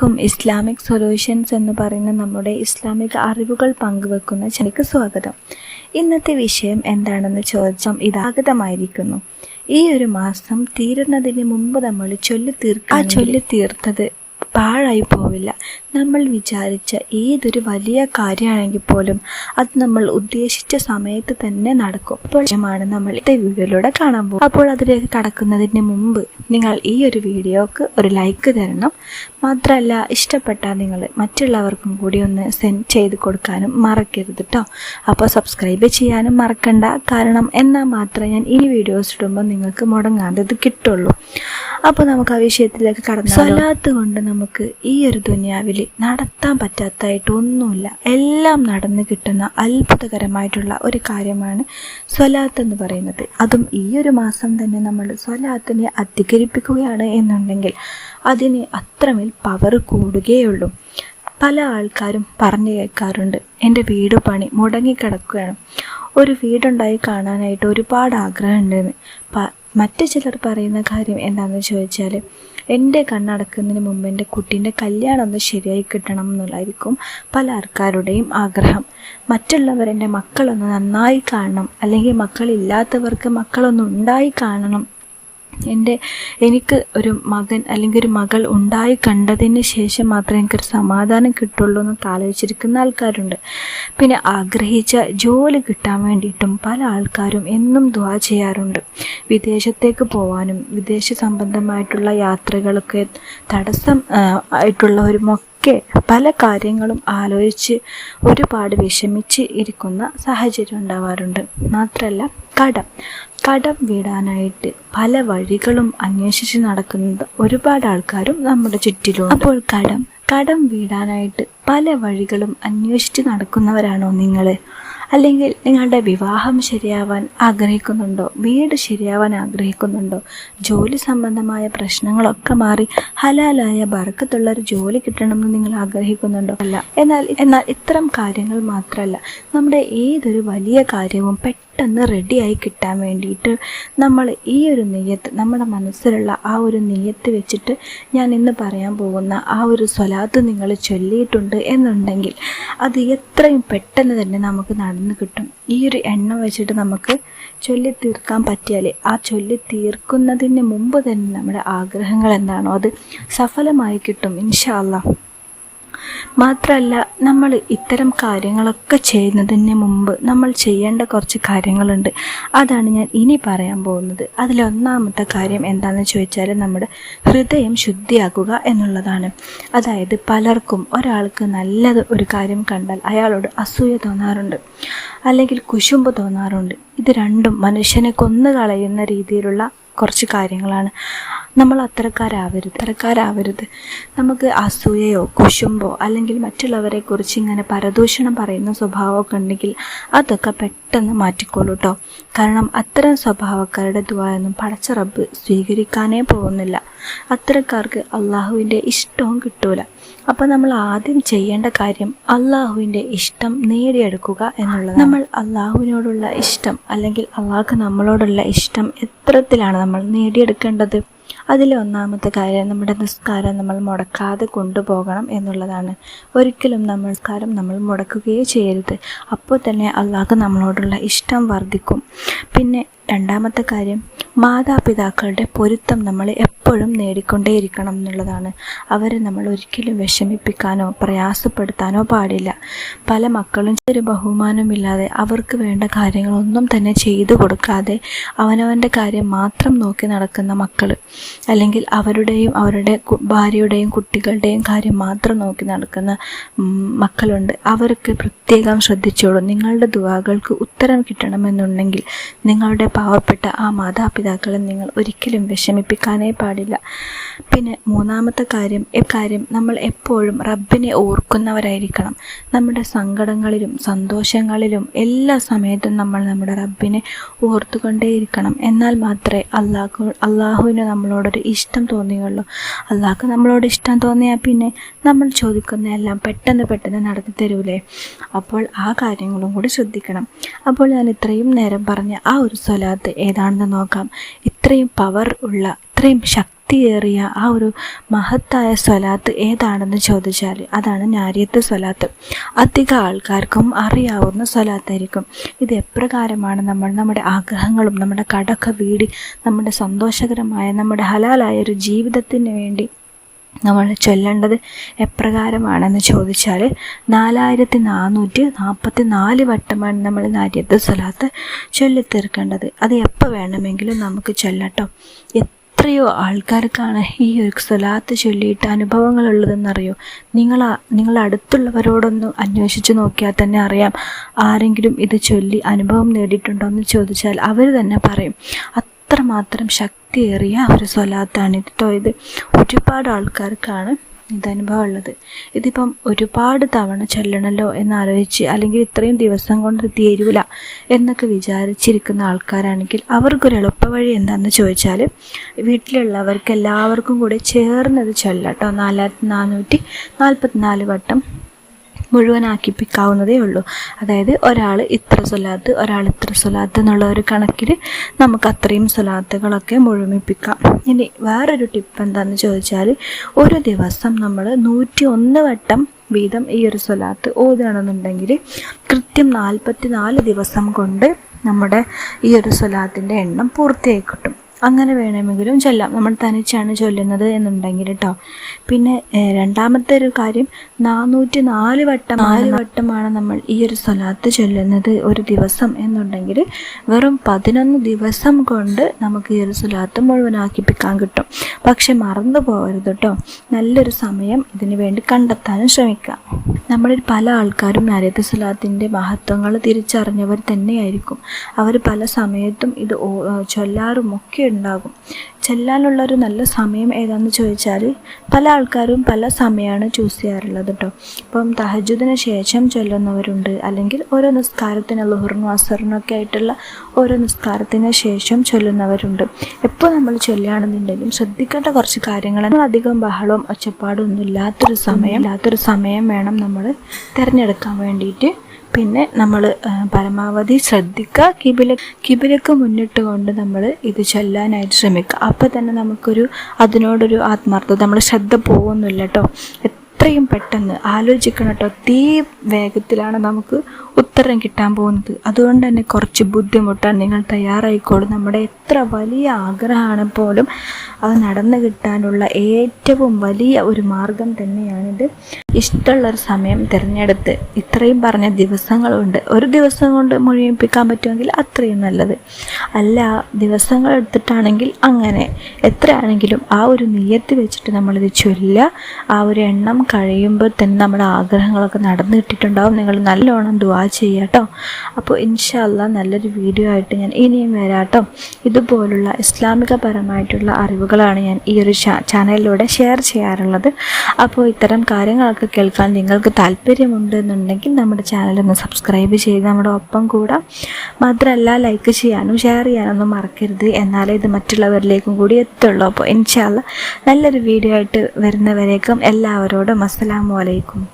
എല്ലാവർക്കും Islamic solutions എന്ന് പറയുന്ന നമ്മുടെ ഇസ്ലാമിക അറിവുകൾ പങ്കുവെക്കുന്ന ചെനിക്ക് സ്വാഗതം. ഇന്നത്തെ വിഷയം എന്താണെന്ന് ചോദിച്ചാൽ ഇതാഗതമായിരിക്കുന്നു. ഈ ഒരു മാസം തീരുന്നതിന് മുമ്പ് നമ്മൾ ചൊല്ലി തീർക്കുക ചൊല്ലി തീർത്തത് പാഴായി പോവില്ല. നമ്മൾ വിചാരിച്ച ഏതൊരു വലിയ കാര്യമാണെങ്കിൽ പോലും അത് നമ്മൾ ഉദ്ദേശിച്ച സമയത്ത് തന്നെ നടക്കും. പ്രശ്നമാണ് നമ്മൾ ഇത്തെ വീഡിയോയിലൂടെ കാണാൻ പോകും അപ്പോൾ അതിലേക്ക് കടക്കുന്നതിന് മുമ്പ് നിങ്ങൾ ഈ ഒരു വീഡിയോക്ക് ഒരു ലൈക്ക് തരണം. മാത്രമല്ല ഇഷ്ടപ്പെട്ടാൽ നിങ്ങൾ മറ്റുള്ളവർക്കും കൂടി ഒന്ന് സെൻഡ് ചെയ്ത് കൊടുക്കാനും മറക്കരുത് കേട്ടോ അപ്പോൾ സബ്സ്ക്രൈബ് ചെയ്യാനും മറക്കണ്ട. കാരണം എന്നാൽ മാത്രമേ ഞാൻ ഈ വീഡിയോസ് ഇടുമ്പോൾ നിങ്ങൾക്ക് മുടങ്ങാതെ ഇത് കിട്ടുള്ളൂ. അപ്പോൾ നമുക്ക് ആ വിഷയത്തിലേക്ക് കടന്നു സ്വലാത്ത് കൊണ്ട് നമുക്ക് ഈ ഒരു ദുനിയാവിൽ നടത്താൻ പറ്റാത്തതായിട്ട് ഒന്നുമില്ല. എല്ലാം നടന്നു കിട്ടുന്ന അത്ഭുതകരമായിട്ടുള്ള ഒരു കാര്യമാണ് സ്വലാത്ത് എന്ന് പറയുന്നത്. അതും ഈ ഒരു മാസം തന്നെ നമ്മൾ സ്വലാത്തിനെ അധികരിപ്പിക്കുകയാണ് എന്നുണ്ടെങ്കിൽ അതിന് അത്രമേൽ പവർ കൂടുകയുള്ളൂ. പല ആൾക്കാരും പറഞ്ഞു കേൾക്കാറുണ്ട് എന്റെ വീട് പണി മുടങ്ങിക്കിടക്കുകയാണ്. ഒരു വീടുണ്ടായി കാണാനായിട്ട് ഒരുപാട് ആഗ്രഹമുണ്ടെന്ന്. മറ്റു ചിലർ പറയുന്ന കാര്യം എന്താണെന്ന് ചോദിച്ചാൽ എന്റെ കണ്ണടക്കുന്നതിന് മുമ്പ് എന്റെ കുട്ടീന്റെ കല്യാണം ഒന്ന് ശരിയായി കിട്ടണം എന്നുള്ളതായിരിക്കും പല ആൾക്കാരുടെയും ആഗ്രഹം. മറ്റുള്ളവർ എന്റെ മക്കളൊന്ന് നന്നായി കാണണം. അല്ലെങ്കിൽ മക്കളില്ലാത്തവർക്ക് മക്കളൊന്ന് ഉണ്ടായി കാണണം. എന്റെ എനിക്ക് ഒരു മകൻ അല്ലെങ്കിൽ ഒരു മകൾ ഉണ്ടായി കണ്ടതിന് ശേഷം മാത്രമേ എനിക്കൊരു സമാധാനം കിട്ടുള്ളൂ എന്ന് താലോചിച്ചിരിക്കുന്ന ആൾക്കാരുണ്ട്. പിന്നെ ആഗ്രഹിച്ച ജോലി കിട്ടാൻ വേണ്ടിയിട്ടും പല ആൾക്കാരും എന്നും ദ്വാ ചെയ്യാറുണ്ട്. വിദേശത്തേക്ക് പോവാനും വിദേശ സംബന്ധമായിട്ടുള്ള യാത്രകളൊക്കെ തടസ്സം ആയിട്ടുള്ളവരുമൊക്കെ പല കാര്യങ്ങളും ആലോചിച്ച് ഒരുപാട് വിഷമിച്ച് ഇരിക്കുന്ന സാഹചര്യം ഉണ്ടാവാറുണ്ട്. മാത്രമല്ല കടം. കടം വീടാനായിട്ട് പല വഴികളും അന്വേഷിച്ച് നടക്കുന്നത് ഒരുപാട് ആൾക്കാരും നമ്മുടെ ചുറ്റിലും അപ്പോൾ കടം കടം വീടാനായിട്ട് പല വഴികളും അന്വേഷിച്ച് നടക്കുന്നവരാണോ നിങ്ങൾ അല്ലെങ്കിൽ നിങ്ങളുടെ വിവാഹം ശരിയാവാൻ ആഗ്രഹിക്കുന്നുണ്ടോ? വീട് ശരിയാവാൻ ആഗ്രഹിക്കുന്നുണ്ടോ? ജോലി സംബന്ധമായ പ്രശ്നങ്ങളൊക്കെ മാറി ഹലാലായ ബർക്കത്തുള്ള ഒരു ജോലി കിട്ടണമെന്ന് നിങ്ങൾ ആഗ്രഹിക്കുന്നുണ്ടോ? അല്ല. എന്നാൽ എന്നാൽ ഇത്തരം കാര്യങ്ങൾ മാത്രമല്ല. നമ്മുടെ ഏതൊരു വലിയ കാര്യവും പെട്ടെന്ന് റെഡിയായി കിട്ടാൻ വേണ്ടിയിട്ട് നമ്മൾ ഈ ഒരു നെയ്യത്ത് നമ്മുടെ മനസ്സിലുള്ള ആ ഒരു നെയ്യത്ത് വെച്ചിട്ട് ഞാൻ ഇന്ന് പറയാൻ പോകുന്ന ആ ഒരു സ്വലാത്ത് നിങ്ങൾ ചൊല്ലിയിട്ടുണ്ട് എന്നുണ്ടെങ്കിൽ അത് എത്രയും പെട്ടെന്ന് തന്നെ നമുക്ക് നടന്നു കിട്ടും. ഈ ഒരു എണ്ണ വെച്ചിട്ട് നമുക്ക് ചൊല്ലി തീർക്കാൻ പറ്റിയാൽ ആ ചൊല്ലി തീർക്കുന്നതിന് മുമ്പ് തന്നെ നമ്മുടെ ആഗ്രഹങ്ങൾ എന്താണോ അത് സഫലമായി കിട്ടും ഇൻഷാല്ല മാത്രമല്ല നമ്മൾ ഇത്തരം കാര്യങ്ങളൊക്കെ ചെയ്യുന്നതിന് മുമ്പ് നമ്മൾ ചെയ്യേണ്ട കുറച്ച് കാര്യങ്ങളുണ്ട്. അതാണ് ഞാൻ ഇനി പറയാൻ പോകുന്നത്. അതിലൊന്നാമത്തെ കാര്യം എന്താണെന്ന് ചോദിച്ചാൽ നമ്മുടെ ഹൃദയം ശുദ്ധിയാക്കുക എന്നുള്ളതാണ്. അതായത് പലർക്കും ഒരാൾക്ക് നല്ലത് ഒരു കാര്യം കണ്ടാൽ അയാളോട് അസൂയ തോന്നാറുണ്ട്. അല്ലെങ്കിൽ കുശുമ്പ് തോന്നാറുണ്ട്. ഇത് രണ്ടും മനുഷ്യനെ കൊന്നു കളയുന്ന രീതിയിലുള്ള കുറച്ച് കാര്യങ്ങളാണ്. നമ്മൾ അത്തരക്കാരാവരുത് അത്തരക്കാരാവരുത് നമുക്ക് അസൂയയോ കുശുമ്പോ അല്ലെങ്കിൽ മറ്റുള്ളവരെ കുറിച്ച് ഇങ്ങനെ പരദൂഷണം പറയുന്ന സ്വഭാവമൊക്കെ ഉണ്ടെങ്കിൽ അതൊക്കെ പെട്ടെന്ന് മാറ്റിക്കോളൂ കേട്ടോ കാരണം അത്തരം സ്വഭാവക്കാരുടെ ദ്വായൊന്നും പടച്ച റബ്ബ് സ്വീകരിക്കാനേ പോകുന്നില്ല. അത്തരക്കാർക്ക് അള്ളാഹുവിന്റെ ഇഷ്ടവും കിട്ടൂല. അപ്പോൾ നമ്മൾ ആദ്യം ചെയ്യേണ്ട കാര്യം അള്ളാഹുവിന്റെ ഇഷ്ടം നേടിയെടുക്കുക എന്നുള്ളത് നമ്മൾ അള്ളാഹുവിനോടുള്ള ഇഷ്ടം അല്ലെങ്കിൽ അള്ളാഹ് നമ്മളോടുള്ള ഇഷ്ടം എത്രത്തിലാണ് നമ്മൾ നേടിയെടുക്കേണ്ടത്? അതിലെ ഒന്നാമത്തെ കാര്യം നമ്മുടെ നിസ്കാരം നമ്മൾ മുടക്കാതെ കൊണ്ടുപോകണം എന്നുള്ളതാണ്. ഒരിക്കലും നമസ്കാരം നമ്മൾ മുടക്കുകയേ ചെയ്യരുത്. അപ്പോൾ തന്നെ അള്ളാഹ് നമ്മളോടുള്ള ഇഷ്ടം വർദ്ധിക്കും. പിന്നെ രണ്ടാമത്തെ കാര്യം മാതാപിതാക്കളുടെ പൊരുത്തം നമ്മൾ എപ്പോഴും നേടിക്കൊണ്ടേയിരിക്കണം എന്നുള്ളതാണ്. അവരെ നമ്മൾ ഒരിക്കലും വിഷമിപ്പിക്കാനോ പ്രയാസപ്പെടുത്താനോ പാടില്ല. പല മക്കളും ഒരു ബഹുമാനമില്ലാതെ അവർക്ക് വേണ്ട കാര്യങ്ങളൊന്നും തന്നെ ചെയ്തു കൊടുക്കാതെ അവനവന്റെ കാര്യം മാത്രം നോക്കി നടക്കുന്ന മക്കൾ അല്ലെങ്കിൽ അവരുടെയും അവരുടെ ഭാര്യയുടെയും കുട്ടികളുടെയും കാര്യം മാത്രം നോക്കി നടക്കുന്ന മക്കളുണ്ട്. അവർക്ക് പ്രത്യേകം ശ്രദ്ധിച്ചോളൂ. നിങ്ങളുടെ ദുവാകൾക്ക് ഉത്തരം കിട്ടണമെന്നുണ്ടെങ്കിൽ നിങ്ങളുടെ പാവപ്പെട്ട ആ മാതാപിതാക്കളെ നിങ്ങൾ ഒരിക്കലും വിഷമിപ്പിക്കാനേ പാടില്ല. പിന്നെ മൂന്നാമത്തെ കാര്യം കാര്യം നമ്മൾ എപ്പോഴും റബ്ബിനെ ഓർക്കുന്നവരായിരിക്കണം. നമ്മുടെ സങ്കടങ്ങളിലും സന്തോഷങ്ങളിലും എല്ലാ സമയത്തും നമ്മൾ നമ്മുടെ റബ്ബിനെ ഓർത്തുകൊണ്ടേയിരിക്കണം. എന്നാൽ മാത്രമേ അള്ളാഹു അള്ളാഹുവിന് നമ്മളോടൊരു ഇഷ്ടം തോന്നിയുള്ളൂ. അള്ളാഹ്ക്ക് നമ്മളോട് ഇഷ്ടം തോന്നിയാൽ പിന്നെ നമ്മൾ ചോദിക്കുന്ന എല്ലാം പെട്ടെന്ന് പെട്ടെന്ന് നടത്തി തരൂലേ? അപ്പോൾ ആ കാര്യങ്ങളും കൂടി ശ്രദ്ധിക്കണം. അപ്പോൾ ഞാൻ ഇത്രയും നേരം പറഞ്ഞ ആ ഒരു സ്വല സ്വലാത്ത് ഏതാണെന്ന് നോക്കാം. ഇത്രയും പവർ ഉള്ള ഇത്രയും ശക്തിയേറിയ ആ ഒരു മഹത്തായ സ്വലാത്ത് ഏതാണെന്ന് ചോദിച്ചാൽ അതാണ് ഞാരിയത്ത് സ്വലാത്ത്. അധിക ആൾക്കാർക്കും അറിയാവുന്ന സ്വലാത്തായിരിക്കും. ഇത് എപ്രകാരമാണ് നമ്മൾ നമ്മുടെ ആഗ്രഹങ്ങളും നമ്മുടെ കടക്ക വീടി നമ്മുടെ സന്തോഷകരമായ നമ്മുടെ ഹലാലായ ഒരു ജീവിതത്തിന് വേണ്ടി നമ്മൾ ചൊല്ലേണ്ടത് എപ്രകാരമാണെന്ന് ചോദിച്ചാൽ നാലായിരത്തി നാനൂറ്റി നാൽപ്പത്തി നാല് വട്ടമാണ് നമ്മൾ നാര്യത്ത് സ്വലാത്ത് ചൊല്ലിത്തീർക്കേണ്ടത്. അത് എപ്പോൾ വേണമെങ്കിലും നമുക്ക് ചൊല്ലട്ടോ എത്രയോ ആൾക്കാർക്കാണ് ഈ ഒരു സ്വലാത്ത് ചൊല്ലിയിട്ട് അനുഭവങ്ങളുള്ളതെന്നറിയോ നിങ്ങൾ നിങ്ങൾ അടുത്തുള്ളവരോടൊന്ന് അന്വേഷിച്ച് നോക്കിയാൽ തന്നെ അറിയാം ആരെങ്കിലും ഇത് ചൊല്ലി അനുഭവം നേടിയിട്ടുണ്ടോ എന്ന് ചോദിച്ചാൽ അവർ തന്നെ പറയും. അത്രമാത്രം ശക്തിയേറിയ ഒരു സ്വലാത്താണ് കേട്ടോ ഇത് ഒരുപാട് ആൾക്കാർക്കാണ് ഇതനുഭവം ഉള്ളത്. ഇതിപ്പം ഒരുപാട് തവണ ചൊല്ലണമല്ലോ എന്നാലോചിച്ച് അല്ലെങ്കിൽ ഇത്രയും ദിവസം കൊണ്ട് തീരൂല എന്നൊക്കെ വിചാരിച്ചിരിക്കുന്ന ആൾക്കാരാണെങ്കിൽ അവർക്കൊരു എളുപ്പവഴി എന്താണെന്ന് ചോദിച്ചാൽ വീട്ടിലുള്ളവർക്ക് എല്ലാവർക്കും കൂടെ ചേർന്നത് ചൊല്ലട്ടോ നാലായിരത്തി നാനൂറ്റി നാൽപ്പത്തിനാല് വട്ടം മുഴുവനാക്കിപ്പിക്കാവുന്നതേ ഉള്ളൂ. അതായത് ഒരാൾ ഇത്ര സ്വലാത്ത് ഒരാൾ ഇത്ര സ്വലാത്ത് എന്നുള്ള ഒരു കണക്കിൽ നമുക്ക് അത്രയും സ്വലാത്തുകളൊക്കെ മുഴുമിപ്പിക്കാം. ഇനി വേറൊരു ടിപ്പ് എന്താണെന്ന് ചോദിച്ചാൽ ഒരു ദിവസം നമ്മൾ നൂറ്റി ഒന്ന് വട്ടം വീതം ഈ ഒരു സ്വലാത്ത് ഓതുകയാണെന്നുണ്ടെങ്കിൽ കൃത്യം നാൽപ്പത്തി നാല് ദിവസം കൊണ്ട് നമ്മുടെ ഈ ഒരു സ്വലാത്തിന്റെ എണ്ണം പൂർത്തിയായി കിട്ടും. അങ്ങനെ വേണമെങ്കിലും ചൊല്ലാം. നമ്മൾ തനിച്ചാണ് ചൊല്ലുന്നത് എന്നുണ്ടെങ്കിൽ കേട്ടോ പിന്നെ രണ്ടാമത്തെ ഒരു കാര്യം നാനൂറ്റി നാല് വട്ടം നാല് വട്ടമാണ് നമ്മൾ ഈ ഒരു സ്വലാത്ത് ചൊല്ലുന്നത് ഒരു ദിവസം എന്നുണ്ടെങ്കിൽ വെറും പതിനൊന്ന് ദിവസം കൊണ്ട് നമുക്ക് ഈ ഒരു സ്വലാത്ത് മുഴുവനാക്കിപ്പിക്കാൻ കിട്ടും. പക്ഷെ മറന്നു പോകരുത് കേട്ടോ നല്ലൊരു സമയം ഇതിനു വേണ്ടി കണ്ടെത്താനും ശ്രമിക്കുക. നമ്മളിൽ പല ആൾക്കാരും നരേത് സ്വലാത്തിന്റെ മഹത്വങ്ങൾ തിരിച്ചറിഞ്ഞവർ തന്നെയായിരിക്കും. അവർ പല സമയത്തും ഇത് ചൊല്ലാറുമൊക്കെ ഉണ്ടാകും ചെല്ലാനുള്ള ഒരു നല്ല സമയം ഏതാണെന്ന് ചോദിച്ചാൽ പല ആൾക്കാരും പല സമയമാണ് ചൂസ് ചെയ്യാറുള്ളത് കേട്ടോ ഇപ്പം തഹജുദിന് ശേഷം ചൊല്ലുന്നവരുണ്ട്. അല്ലെങ്കിൽ ഓരോ നിസ്കാരത്തിന് ലുഹറിനും അസറിനൊക്കെ ആയിട്ടുള്ള ഓരോ നിസ്കാരത്തിന് ശേഷം ചൊല്ലുന്നവരുണ്ട്. എപ്പോൾ നമ്മൾ ചൊല്ലുകയാണെന്നുണ്ടെങ്കിലും ശ്രദ്ധിക്കേണ്ട കുറച്ച് കാര്യങ്ങൾ അധികം ബഹളവും ഒച്ചപ്പാടും ഒന്നും ഇല്ലാത്തൊരു സമയം ഇല്ലാത്തൊരു സമയം വേണം നമ്മൾ തിരഞ്ഞെടുക്കാൻ വേണ്ടിയിട്ട്. പിന്നെ നമ്മൾ പരമാവധി ശ്രദ്ധിക്കുക. കിബില കിബിലക്ക് മുന്നിട്ട് കൊണ്ട് നമ്മൾ ഇത് ചൊല്ലാനായിട്ട് ശ്രമിക്കുക. അപ്പോൾ തന്നെ നമുക്കൊരു അതിനോടൊരു ആത്മാർത്ഥത നമ്മൾ ശ്രദ്ധ പോകുന്നില്ല കേട്ടോ എത്രയും പെട്ടെന്ന് ആലോചിക്കണം കേട്ടോ തീ വേഗത്തിലാണ് നമുക്ക് ഉത്തരം കിട്ടാൻ പോകുന്നത്. അതുകൊണ്ട് തന്നെ കുറച്ച് ബുദ്ധിമുട്ടാണ് നിങ്ങൾ തയ്യാറായിക്കോളും. നമ്മുടെ എത്ര വലിയ ആഗ്രഹമാണ് പോലും അത് നടന്നു കിട്ടാനുള്ള ഏറ്റവും വലിയ ഒരു മാർഗം തന്നെയാണിത്. ഇഷ്ടമുള്ളൊരു സമയം തിരഞ്ഞെടുത്ത് ഇത്രയും പറഞ്ഞ ദിവസങ്ങളുണ്ട്. ഒരു ദിവസം കൊണ്ട് മുഴുമിപ്പിക്കാൻ പറ്റുമെങ്കിൽ അത്രയും നല്ലത്. അല്ല ദിവസങ്ങൾ എടുത്തിട്ടാണെങ്കിൽ അങ്ങനെ. എത്രയാണെങ്കിലും ആ ഒരു നീയത്ത് വെച്ചിട്ട് നമ്മളിത് ചൊല്ലുക. ആ ഒരു എണ്ണം കഴിയുമ്പോൾ തന്നെ നമ്മുടെ ആഗ്രഹങ്ങളൊക്കെ നടന്നു കിട്ടിയിട്ടുണ്ടാവും. നിങ്ങൾ നല്ലോണം ദുവാ ചെയ്യുക കേട്ടോ അപ്പോൾ ഇൻഷല്ല നല്ലൊരു വീഡിയോ ആയിട്ട് ഞാൻ ഇനിയും വരാം കേട്ടോ ഇതുപോലുള്ള ഇസ്ലാമികപരമായിട്ടുള്ള അറിവുകളാണ് ഞാൻ ഈ ഒരു ചാനലിലൂടെ ഷെയർ ചെയ്യാറുള്ളത്. അപ്പോൾ ഇത്തരം കാര്യങ്ങളൊക്കെ കേൾക്കാൻ നിങ്ങൾക്ക് താല്പര്യമുണ്ട് എന്നുണ്ടെങ്കിൽ നമ്മുടെ ചാനലൊന്ന് സബ്സ്ക്രൈബ് ചെയ്ത് നമ്മുടെ ഒപ്പം കൂടാം. മാത്രമല്ല ലൈക്ക് ചെയ്യാനും ഷെയർ ചെയ്യാനൊന്നും മറക്കരുത്. എന്നാലേ ഇത് മറ്റുള്ളവരിലേക്കും കൂടി എത്തുള്ളൂ. അപ്പോൾ ഇൻഷാല്ല നല്ലൊരു വീഡിയോ ആയിട്ട് വരുന്നവരേക്കും എല്ലാവരോടും അസ്സലാമു അലൈക്കും.